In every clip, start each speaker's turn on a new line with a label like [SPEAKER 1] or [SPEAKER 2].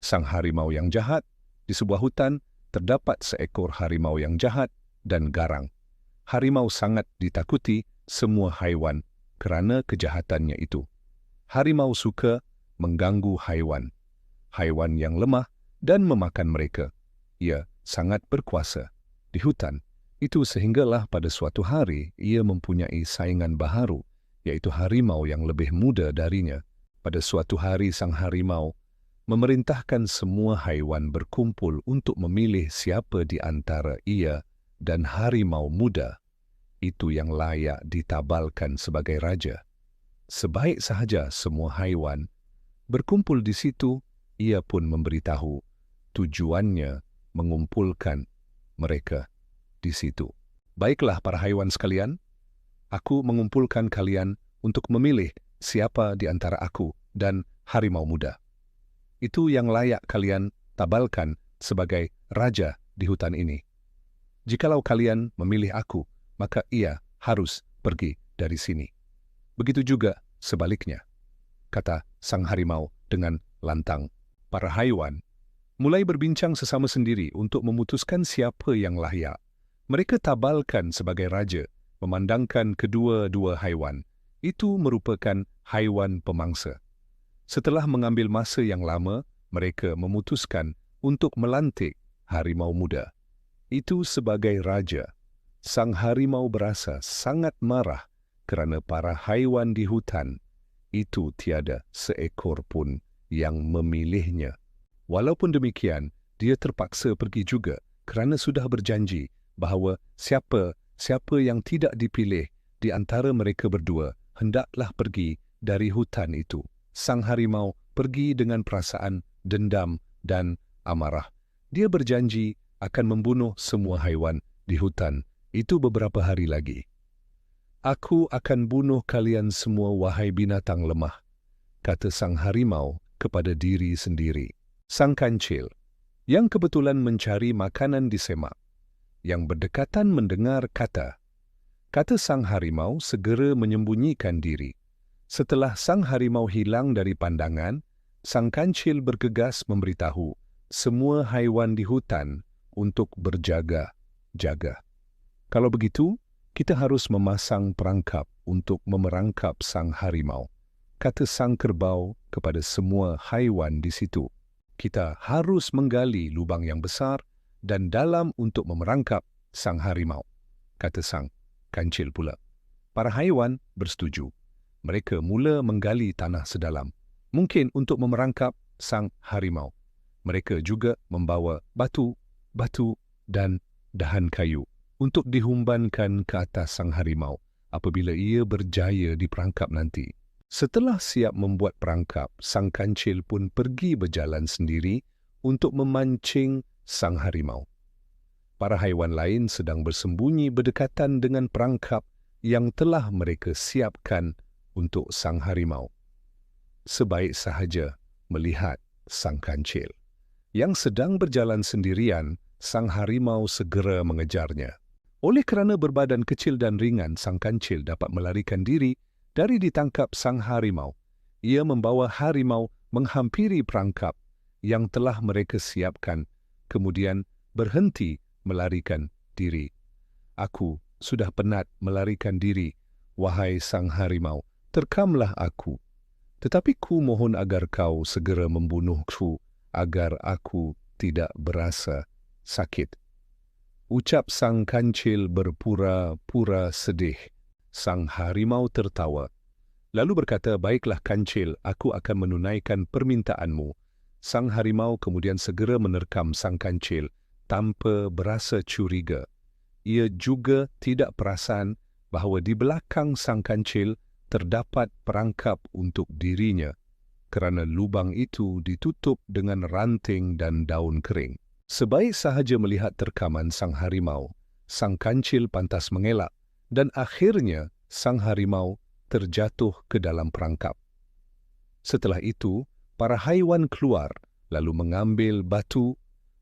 [SPEAKER 1] sang harimau yang jahat. Di sebuah hutan, terdapat seekor harimau yang jahat dan garang. Harimau sangat ditakuti semua haiwan kerana kejahatannya itu. Harimau suka mengganggu haiwan, haiwan yang lemah dan memakan mereka. Ia sangat berkuasa di hutan. Itu sehinggalah pada suatu hari ia mempunyai saingan baharu, yaitu harimau yang lebih muda darinya. Pada suatu hari sang harimau memerintahkan semua haiwan berkumpul untuk memilih siapa di antara ia dan harimau muda itu yang layak ditabalkan sebagai raja. Sebaik sahaja semua haiwan berkumpul di situ, ia pun memberitahu tujuannya mengumpulkan mereka di situ. Baiklah para haiwan sekalian, aku mengumpulkan kalian untuk memilih siapa di antara aku dan harimau muda. Itu yang layak kalian tabalkan sebagai raja di hutan ini. Jikalau kalian memilih aku, maka ia harus pergi dari sini. Begitu juga sebaliknya, kata sang harimau dengan lantang. Para haiwan mulai berbincang sesama sendiri untuk memutuskan siapa yang layak. Mereka tabalkan sebagai raja, memandangkan kedua-dua haiwan. Itu merupakan haiwan pemangsa. Setelah mengambil masa yang lama, mereka memutuskan untuk melantik harimau muda. Itu sebagai raja. Sang harimau berasa sangat marah kerana para haiwan di hutan itu tiada seekor pun yang memilihnya. Walaupun demikian, dia terpaksa pergi juga kerana sudah berjanji bahawa siapa siapa yang tidak dipilih di antara mereka berdua hendaklah pergi dari hutan itu. Sang harimau pergi dengan perasaan dendam dan amarah. Dia berjanji akan membunuh semua haiwan di hutan itu beberapa hari lagi. Aku akan bunuh kalian semua wahai binatang lemah, kata sang harimau kepada diri sendiri sang kancil, yang kebetulan mencari makanan di semak, yang berdekatan mendengar kata. Kata sang harimau segera menyembunyikan diri. Setelah sang harimau hilang dari pandangan, sang kancil bergegas memberitahu semua haiwan di hutan untuk berjaga-jaga. Kalau begitu, kita harus memasang perangkap untuk memerangkap sang harimau. Kata sang kerbau kepada semua haiwan di situ kita harus menggali lubang yang besar dan dalam untuk memerangkap sang harimau, kata sang kancil pula. Para haiwan bersetuju. Mereka mula menggali tanah sedalam, mungkin untuk memerangkap sang harimau. Mereka juga membawa batu, batu dan dahan kayu untuk dihumbankan ke atas sang harimau apabila ia berjaya diperangkap nanti. Setelah siap membuat perangkap, sang kancil pun pergi berjalan sendiri untuk memancing sang harimau. Para haiwan lain sedang bersembunyi berdekatan dengan perangkap yang telah mereka siapkan untuk sang harimau. Sebaik sahaja melihat sang kancil. Yang sedang berjalan sendirian, sang harimau segera mengejarnya. Oleh kerana berbadan kecil dan ringan, sang kancil dapat melarikan diri dari ditangkap sang harimau, ia membawa harimau menghampiri perangkap yang telah mereka siapkan, kemudian berhenti melarikan diri. Aku sudah penat melarikan diri, wahai sang harimau, terkamlah aku. Tetapi ku mohon agar kau segera membunuhku, agar aku tidak berasa sakit. Ucap sang kancil berpura-pura sedih sang harimau tertawa. Lalu berkata, baiklah kancil, aku akan menunaikan permintaanmu. Sang harimau kemudian segera menerkam sang kancil tanpa berasa curiga. Ia juga tidak perasan bahawa di belakang sang kancil terdapat perangkap untuk dirinya kerana lubang itu ditutup dengan ranting dan daun kering. Sebaik sahaja melihat terkaman sang harimau, sang kancil pantas mengelak dan akhirnya sang harimau terjatuh ke dalam perangkap. Setelah itu, para haiwan keluar lalu mengambil batu,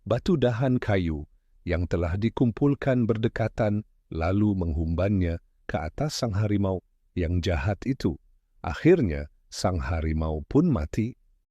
[SPEAKER 1] batu dahan kayu yang telah dikumpulkan berdekatan lalu menghumbannya ke atas sang harimau yang jahat itu. Akhirnya, sang harimau pun mati